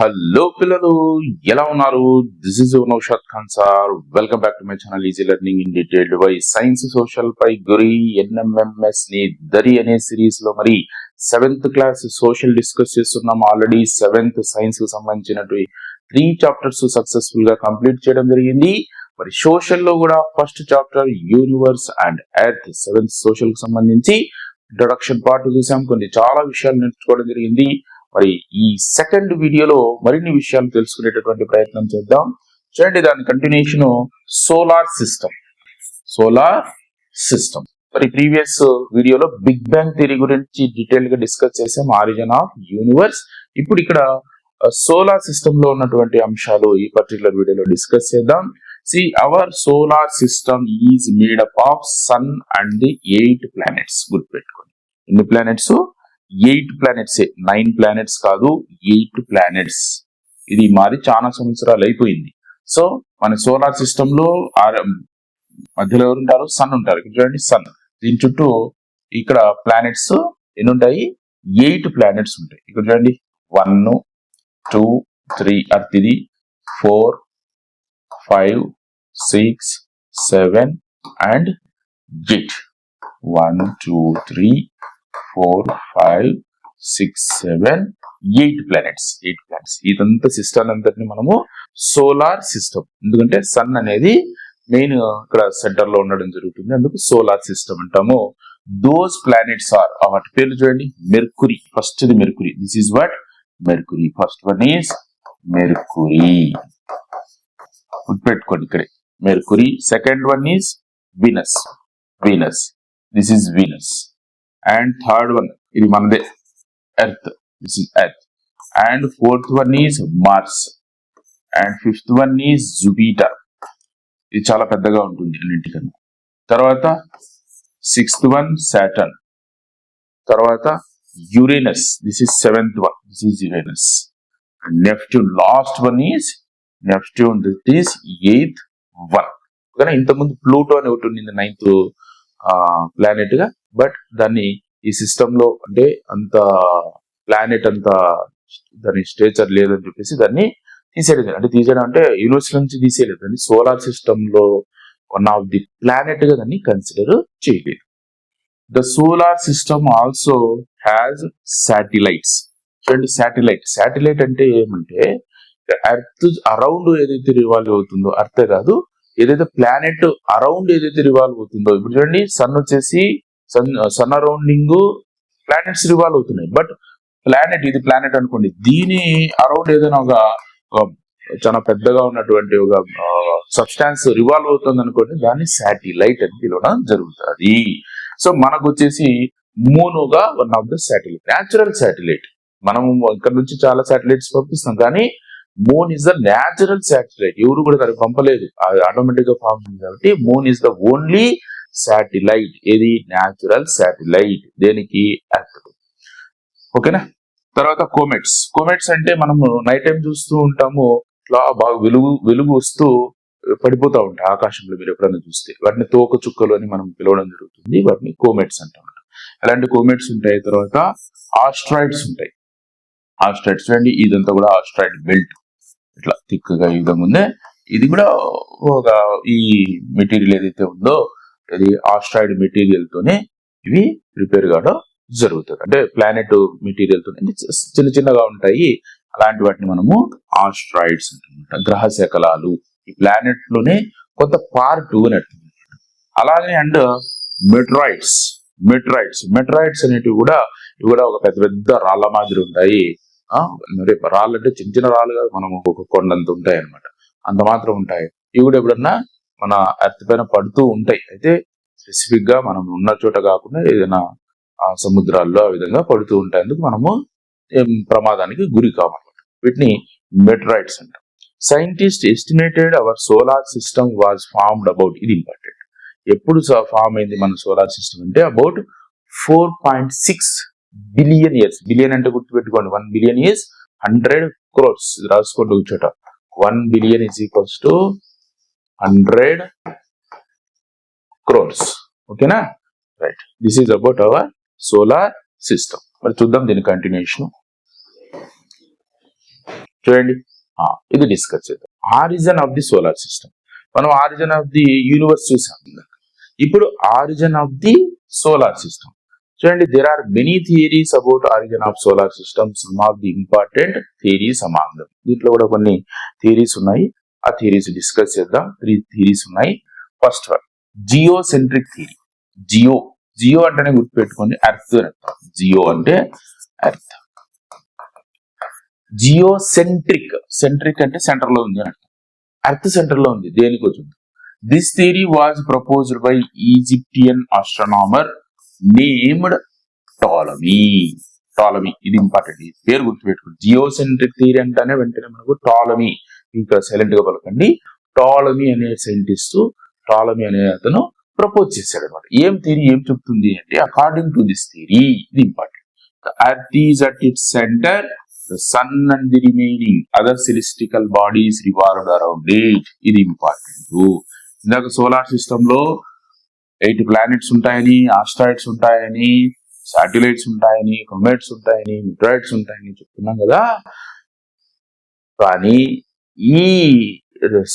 Hello పిల్లలు ఎలా ఉన్నారు? This is Naushad Khan sir welcome back to my channel easy learning in detailed by science social పై గురి ఎన్ఎంఎంఎస్ని దరి అనే సిరీస్లో మరి సెవెంత్ క్లాస్ సోషల్ డిస్కస్ చేస్తున్నాం. ఆల్రెడీ సెవెంత్ సైన్స్కు సంబంధించినటువంటి త్రీ చాప్టర్స్ సక్సెస్ఫుల్గా కంప్లీట్ చేయడం జరిగింది. మరి సోషల్లో కూడా first chapter universe and Earth seventh సోషల్కు సంబంధించి ఇంట్రొడక్షన్ పార్ట్ చూసాం. కొన్ని చాలా విషయాలు నేర్చుకోవడం జరిగింది. మరి ఈ సెకండ్ వీడియోలో మరిన్ని విషయాలు తెలుసుకునేటటువంటి ప్రయత్నం చేద్దాం. చూడండి దాని continuation solar system solar system మరి ప్రీవియస్ వీడియోలో బిగ్ బ్యాంగ్ థియరీ గురించి డీటెయిల్గా డిస్కస్ చేసాం. ఆరిజిన్ ఆఫ్ యూనివర్స్ ఇప్పుడు ఇక్కడ సోలార్ సిస్టమ్లో ఉన్నటువంటి అంశాలు ఈ పర్టికులర్ వీడియోలో డిస్కస్ చేద్దాం. See our solar system is made up up of sun and the eight planets గుర్తుపెట్టుకోండి. ఎన్ని planets eight planets nine planets కాదు ఎయిట్ ప్లానెట్స్ ఇది మాది చాలా సంవత్సరాలు అయిపోయింది. సో మన సోలార్ సిస్టమ్లో ఆర్- మధ్యలో ఎవరు ఉంటారు? సన్ ఉంటారు. ఇక్కడ చూడండి సన్ దీని చుట్టూ ఇక్కడ ప్లానెట్స్ ఎన్ని ఉంటాయి ఎయిట్ ప్లానెట్స్ ఉంటాయి. ఇక్కడ చూడండి వన్ టూ త్రీ అర్త్ ఇది four five six seven and eight one two three four five six seven eight planets. Eight planets. ఇదంతా సిస్టమ్ అంతటిని మనము సోలార్ సిస్టమ్. ఎందుకంటే సన్ అనేది మెయిన్ ఇక్కడ సెంటర్లో ఉండడం జరుగుతుంది. అందుకు సోలార్ సిస్టమ్ అంటాము. దోస్ ప్లానెట్స్ ఆర్ వాటి పేర్లు చూడండి. Mercury first the Mercury this is what Mercury first one is Mercury గుర్తుపెట్టుకోండి ఇక్కడే. Mercury second one is Venus Venus this is Venus and third one ఇది మనదే. Earth this is Earth and fourth one is Mars and fifth one is Jupiter ఇది చాలా పెద్దగా ఉంటుంది అన్నింటికన్నా. తర్వాత సిక్స్త్ వన్ సాటర్న్ తర్వాత Uranus this is seventh one this is Uranus Neptune last one is Neptune that is eighth one కానీ ఇంతకుముందు Pluto అని ఒకటి ఉండింది నైన్త్ ప్లానెట్గా. బట్ దాన్ని ఈ సిస్టమ్లో అంటే అంత ప్లానెట్ అంత దాని స్టేచర్ లేదని చెప్పేసి దాన్ని తీసేయలేదు అంటే తీసేయడం అంటే యూనివర్సిటీ నుంచి తీసేయలేదు. దాన్ని సోలార్ సిస్టమ్లో వన్ ఆఫ్ ది ప్లానెట్గా దాన్ని కన్సిడర్ చేయలేదు. The solar system also has satellites చూడండి శాటిలైట్ శాటిలైట్ అంటే ఏమంటే ఎర్త్ అరౌండ్ ఏదైతే రివాల్వ్ అవుతుందో అర్తే కాదు ఏదైతే ప్లానెట్ అరౌండ్ ఏదైతే రివాల్వ్ అవుతుందో ఇప్పుడు చూడండి సన్ వచ్చేసి sun sun arounding planets revolve అవుతున్నాయి. బట్ ప్లానెట్ ఇది ప్లానెట్ అనుకోండి. దీని అరౌండ్ ఏదైనా ఒక చాలా పెద్దగా ఉన్నటువంటి ఒక సబ్స్టాన్స్ రివాల్వ్ అవుతుంది అనుకోండి దాన్ని శాటిలైట్ అని పిలవడం జరుగుతుంది. సో మనకు వచ్చేసి మూనుగా one of the satellite natural satellite మనం ఇక్కడ నుంచి చాలా శాటిలైట్స్ పంపిస్తాం కానీ moon is the natural satellite ఎవరు కూడా దానికి పంపలేదు. అది ఆటోమేటిక్గా ఫామ్ కాబట్టి moon is the only satellite ఏది? న్యాచురల్ శాటిలైట్ దేనికి? ఎర్త్ ఓకేనా తర్వాత కోమెట్స్ కోమెట్స్ అంటే మనము నైట్ టైం చూస్తూ ఉంటాము. ఇట్లా బాగా వెలుగు వెలుగు వస్తూ పడిపోతూ ఉంటాయి ఆకాశంలో మీరు ఎప్పుడైనా చూస్తే. వాటిని తోక చుక్కలు అని మనం పిలవడం జరుగుతుంది. వాటిని కోమెట్స్ అంటాం అలాంటి కోమెట్స్ ఉంటాయి? తర్వాత ఆస్ట్రాయిడ్స్ ఉంటాయి. ఆస్ట్రాయిడ్స్ చూడండి ఇదంతా కూడా ఆస్ట్రాయిడ్ బెల్ట్ ఇట్లా థిక్గా ఈ విధంగా ఉంది. ఇది కూడా ఒక ఈ మెటీరియల్ ఏదైతే ఉందో ఇది ఆస్ట్రాయిడ్ మెటీరియల్ తోనే ఇవి రిపేర్ కావడం జరుగుతుంది. అంటే ప్లానెట్ మెటీరియల్తో చిన్న చిన్నగా ఉంటాయి. అలాంటి వాటిని మనము ఆస్ట్రాయిడ్స్ అంటున్నమాట గ్రహ శకలాలు ఈ ప్లానెట్లోనే కొంత పార్ట్ అని అలాగే అండ్ మెట్రాయిడ్స్ మెట్రాయిడ్స్ మెట్రాయిడ్స్ అనేటివి కూడా ఇవి కూడా ఒక పెద్ద పెద్ద రాళ్ళ మాదిరి ఉంటాయి. ఆ, రాళ్ళు అంటే చిన్న చిన్న రాళ్ళు కాదు మనం ఒక కొండంత ఉంటాయి అన్నమాట అంత మాత్రం ఉంటాయి. ఇవి కూడా ఎప్పుడన్నా మన ఎర్త్ పైన పడుతూ ఉంటాయి. అయితే స్పెసిఫిక్గా మనం ఉన్న చోట కాకుండా ఏదైనా ఆ సముద్రాల్లో ఆ విధంగా పడుతూ ఉంటాయి మనము ప్రమాదానికి గురి కామన్నమాట వీటిని మెట్రాయిడ్స్ అంటాం scientist estimated our solar system was formed about ఇది ఇంపార్టెంట్. ఎప్పుడు ఫామ్ అయింది మన సోలార్ సిస్టమ్ అంటే about four point six billion years. Billion అంటే గుర్తుపెట్టుకోండి. One billion years hundred crores. రాసుకోండి కూర్చోట చోట. One billion is equals to hundred crores ఓకేనా? Right this is about our solar system మరి చూద్దాం దీని కంటిన్యూషన్ చూడండి. ఇది డిస్కస్ చేద్దాం. Origin of the solar system మనం ఆరిజన్ ఆఫ్ ది యూనివర్స్ చూసాం. ఇప్పుడు origin of the solar system చూడండి there are many theories about origin of solar system some of the important theories among them దీంట్లో కూడా కొన్ని theories ఉన్నాయి. ఆ theories discuss చేద్దాం. త్రీ థియరీస్ ఉన్నాయి. First one geocentric theory geo geo అంటేనే గుర్తుపెట్టుకోండి ఎర్త్ అర్థం. జియో అంటే ఎర్త్. జియో సెంట్రిక్ సెంట్రిక్ అంటే సెంటర్లో ఉంది అని అర్థం. ఎర్త్ సెంటర్లో ఉంది దేనికి వచ్చింది? This theory was proposed by Egyptian astronomer named Ptolemy Ptolemy ఇది ఇంపార్టెంట్ ఈ పేరు గుర్తుపెట్టుకోండి. జియో సెంట్రిక్ థియరీ అంటేనే వెంటనే మనకు టాలమీ ఇంకా సైలెంట్గా పలకండి. టాలమీ అనే సైంటిస్ట్ టాలమీ అనే అతను ప్రపోజ్ చేశాడు అనమాట ఏం థియరీ ఏం చెప్తుంది అంటే అకార్డింగ్ టు దిస్ థియరీ ఇది important The earth is at centre center, the sun and the remaining other celestial bodies revolved ఇది ఇంపార్టెంట్ ఇందాక సోలార్ సిస్టమ్లో ఎయిట్ ప్లానెట్స్ ఉంటాయని ఆస్ట్రాయిడ్స్ ఉంటాయని శాటిలైట్స్ ఉంటాయని కొమెట్స్ ఉంటాయని మిట్రాయిడ్స్ ఉంటాయని చెప్తున్నాం కదా. కానీ ఈ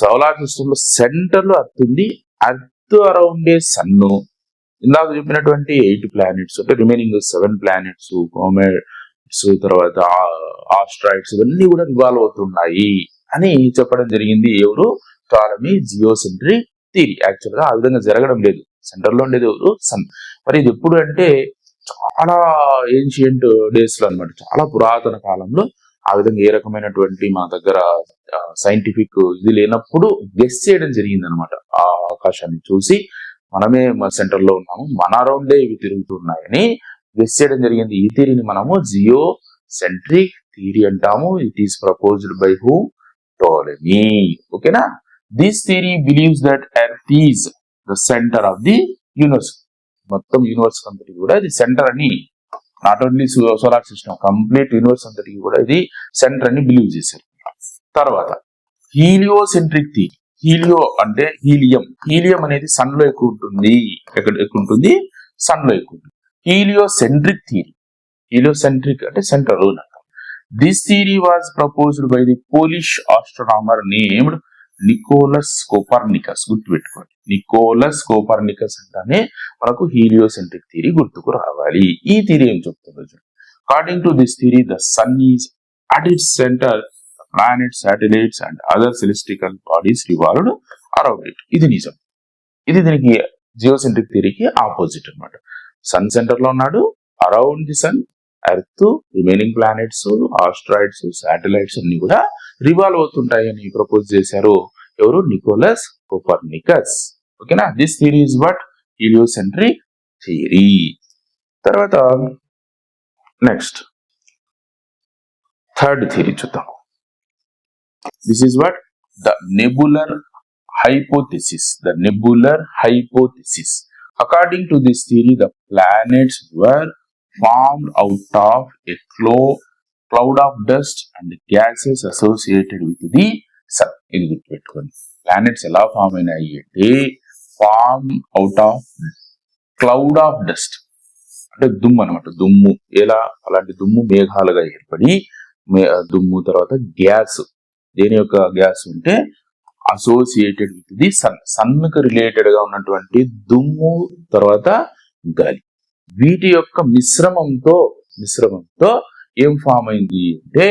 సోలార్ సిస్టమ్లో సెంటర్లో అర్త్ ఉంది అర్త్ అరౌండే సన్ను. ఇందాక చెప్పినటువంటి ఎయిట్ ప్లానెట్స్ అంటే రిమైనింగ్ సెవెన్ ప్లానెట్స్ కోమెట్స్ తర్వాత ఆస్ట్రాయిడ్స్ ఇవన్నీ కూడా రివాల్వ్ అవుతున్నాయి అని చెప్పడం జరిగింది ఎవరు? టాలమీ జియోసెంట్రీ థియరీ యాక్చువల్గా ఆ విధంగా జరగడం లేదు. సెంటర్లో ఉండేది ఎవరు? సన్ మరి ఇది ఎప్పుడు అంటే చాలా ఏన్షియంట్ డేస్లో అన్నమాట. చాలా పురాతన కాలంలో ఆ విధంగా ఏ రకమైనటువంటి మా దగ్గర సైంటిఫిక్ ఇది లేనప్పుడు గెస్ చేయడం జరిగింది అనమాట ఆ ఆకాశాన్ని చూసి మనమే మన సెంటర్లో ఉన్నాము. మన అరౌండే ఇవి తిరుగుతున్నాయని గెస్ చేయడం జరిగింది. ఈ థియరీని మనము జియో సెంట్రిక్ థియరీ అంటాము. It is proposed by who Ptolemy ఓకేనా? This theory believes that Earth is the centre of the universe మొత్తం యూనివర్స్ అంతటి కూడా ఇది సెంటర్ అని not only solar system complete universe అంతటికి కూడా ఇది సెంటర్ అని బిలీవ్ చేశారు. తర్వాత హీలియోసెంట్రిక్ థియరీ హీలియో అంటే హీలియం హీలియం అనేది సన్లో ఎక్కువ ఉంటుంది. ఎక్కడ ఎక్కువ ఉంటుంది? సన్లో ఎక్కువ ఉంటుంది. హీలియోసెంట్రిక్ థియరీ హీలియోసెంట్రిక్ అంటే centre this theory was proposed by the Polish astronomer named Nicolaus Copernicus గుర్తుపెట్టుకోండి. నికోలస్ కోపర్నికస్ అంటేనే మనకు హీలియోసెంట్రిక్ థియరీ గుర్తుకు రావాలి. ఈ థియరీ ఏం చెప్తుందో according to this theory the sun is at its centre planet satellites and other celestial bodies revolved around it ఇది నిజం. ఇది దీనికి జియోసెంట్రిక్ థియరీకి ఆపోజిట్ అన్నమాట. సన్ సెంటర్లో ఉన్నాడు around the sun Earth remaining planets asteroids satellites అన్ని కూడా రివాల్వ్ అవుతుంటాయి అని ప్రపోజ్ చేశారు. ఎవరు? నికోలస్ కోపర్నికస్ ఓకేనా this theory is what heliocentric theory తర్వాత నెక్స్ట్ థర్డ్ థియరీ చూద్దాం. This is what the nebular hypothesis the nebular hypothesis according to this theory the planets were formed out of a clo- cloud of dust and gases associated with the sun. ఇది గుర్తుపెట్టుకోండి. Planets ఎలా form అయినాయి అంటే form out of cloud of dust అంటే దుమ్ము అనమాట దుమ్ము ఎలా? అలాంటి దుమ్ము మేఘాలుగా ఏర్పడి మే- దుమ్ము తర్వాత గ్యాస్ దేని యొక్క గ్యాస్ ఉంటే అసోసియేటెడ్ విత్ ది సన్ సన్కు రిలేటెడ్గా రిలేటెడ్గా ఉన్నటువంటి దుమ్ము తర్వాత గాలి. వీటి యొక్క మిశ్రమంతో మిశ్రమంతో ఏం ఫామ్ అయింది అంటే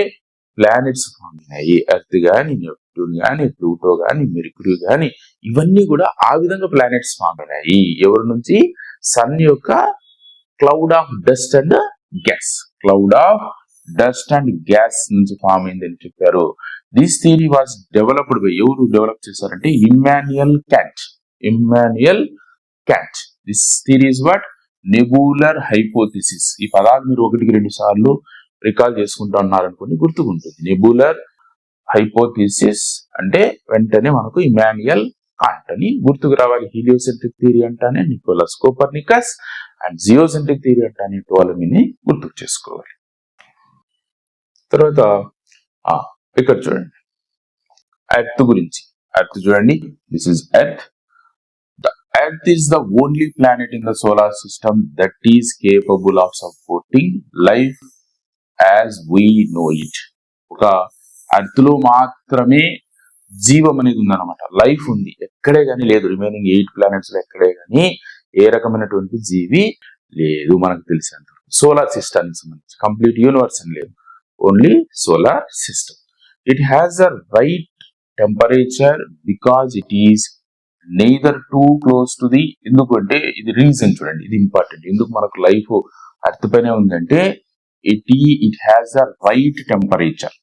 ప్లానెట్స్ ఫామ్ అయినాయి ఎర్త్ గాని నెప్టూన్ గాని ప్లూటో గాని మెర్క్యూరీ గాని ఇవన్నీ కూడా ఆ విధంగా ప్లానెట్స్ ఫామ్ అయినాయి ఎవరి నుంచి? సన్ యొక్క cloud of dust and gas cloud of dust and gas నుంచి ఫామ్ అయిందని చెప్పారు. This theory was developed by ఎవరు డెవలప్ చేశారంటే Immanuel Kant Immanuel Kant this theory is what nebular hypothesis ఈ పదాలు మీరు ఒకటికి రెండు సార్లు రికాల్ చేసుకుంటూ ఉన్నారనుకోండి గుర్తుకుంటుంది. నెబులర్ హైపోథిసిస్ అంటే వెంటనే మనకు ఇమాన్యుయల్ కాంట్ అని గుర్తుకు రావాలి. హీలియోసెంట్రిక్ థియరీ అంటానే Nicolaus Copernicus and geocentric theory అంటానే టోలమీని గుర్తుకు చేసుకోవాలి. తర్వాత ఇక్కడ చూడండి. ఎర్త్ గురించి. ఎర్త్ చూడండి. This is earth the earth is the only planet in the solar system that is capable of supporting life as we know it ఒక అర్త్లో మాత్రమే జీవం అనేది ఉందన్నమాట. లైఫ్ ఉంది. ఎక్కడే కానీ లేదు. రిమైనింగ్ ఎయిట్ ప్లానెట్స్లో ఎక్కడే కానీ ఏ రకమైనటువంటి జీవి లేదు మనకు తెలిసినంత సోలార్ సిస్టమ్ సంబంధించి. కంప్లీట్ యూనివర్స్ అని లేదు. Only solar system it has a right temperature because it is neither too close to the ఎందుకంటే ఇది రీజన్ చూడండి ఇది ఇంపార్టెంట్ ఎందుకు మనకు లైఫ్ అర్త్ పైనే ఉందంటే it it has a right temperature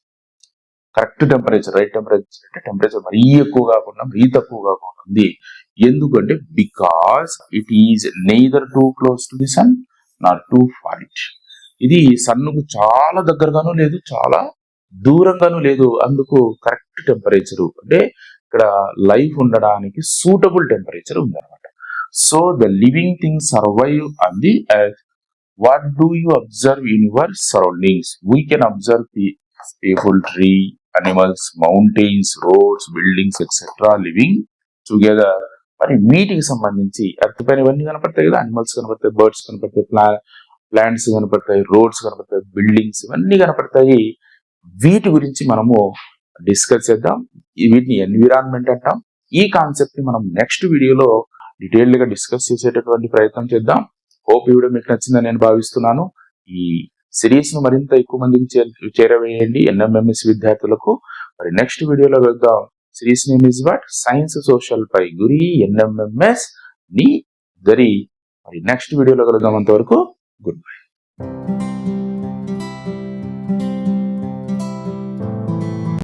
correct temperature right temperature అంటే టెంపరేచర్ మరీ ఎక్కువ కాకుండా మరీ తక్కువ కాకుండా ఉంది. ఎందుకంటే because it is neither too close to the sun not too far it ఇది సన్నుకు చాలా దగ్గరగాను లేదు చాలా దూరంగాను లేదు. అందుకు కరెక్ట్ టెంపరేచర్ అంటే ఇక్కడ లైఫ్ ఉండడానికి సూటబుల్ టెంపరేచర్ ఉందన్నమాట. So the living thing survive on the earth what do you observe in your surroundings? We can observe people tree animals mountains roads buildings etcetera living together. మరి వీటికి సంబంధించి earth పైన ఇవన్నీ కనపడతాయి కదా? Animals కనపడతాయి birds కనపడతాయి ప్లా ప్లాంట్స్ కనపడతాయి రోడ్స్ కనపడతాయి బిల్డింగ్స్ ఇవన్నీ కనపడతాయి. వీటి గురించి మనము డిస్కస్ చేద్దాం. వీటిని ఎన్విరాన్మెంట్ అంటాం. ఈ కాన్సెప్ట్ని మనం నెక్స్ట్ వీడియోలో డీటెయిల్డ్గా డిస్కస్ చేసేటటువంటి ప్రయత్నం చేద్దాం. హోప్ ఈ వీడియో మీకు నచ్చిందని నేను భావిస్తున్నాను. ఈ సిరీస్ను మరింత ఎక్కువ మందికి చేరవేయండి. ఎన్ఎంఎంఎస్ విద్యార్థులకు. మరి నెక్స్ట్ వీడియోలో వెళ్దాం. Series name is but science social పై గురి ఎన్ఎంఎంఎస్ని దరి మరి నెక్స్ట్ వీడియోలో కలుద్దాం అంతవరకు. Good bye